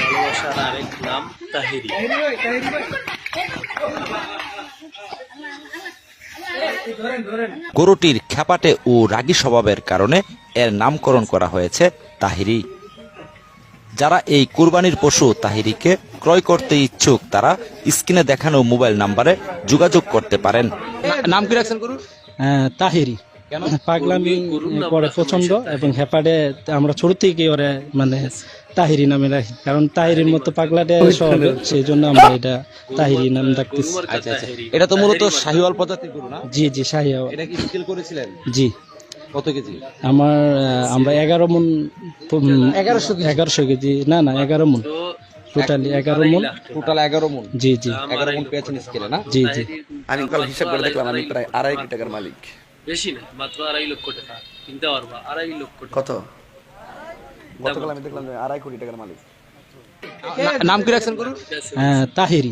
ভালোবাসার আরেক নাম তাহিরি। গরুটির খ্যাপাটে ও রাগী স্বভাবের কারণে এর নামকরণ করা হয়েছে তাহিরি। যারা এই কুরবানির পশু তাহিরিকে ক্রয় করতে ইচ্ছুক তারা স্ক্রিনে দেখানো মোবাইল নাম্বারে যোগাযোগ করতে পারেন। নাম কি রাখছেন গরু? হ্যাঁ, তাহিরি। পাগলামি পরে পছন্দ এবং হেপাডে আমরা ছোট থেকে ওরে মানে তাহিরি নামে রাখি। কারণ তাহিরির মতো পাগলাটে সেই জন্য আমরা এটা তাহিরি নাম রাখতেছি আচ্ছা আচ্ছা। এটা তো মূলত শাহিওয়াল প্রজাতির গরু না? জি জি শাহিয়া এটা কি স্কিল করেছিলেন? জি। কত কেজি? আমার আমরা এগারো মন এগারোশো এগারোশো কেজি। না না এগারো মন। টোটালি এগারো মন। টোটাল এগারো মন। জি জি। এগারো মন পেয়েছেন স্কেলে না? জি জি। আমি কাল হিসাব করে দেখলাম আমি প্রায় আড়াই কোটি টাকার মালিক। বেশি না মাত্র আড়াই লক্ষ টাকা। কিনতে পারবা আড়াই লক্ষ টাকা। কত? গতকাল আমি দেখলাম যে আড়াই কোটি টাকার মালিক। নাম কি রাখছেন গরু হ্যাঁ তাহিরি।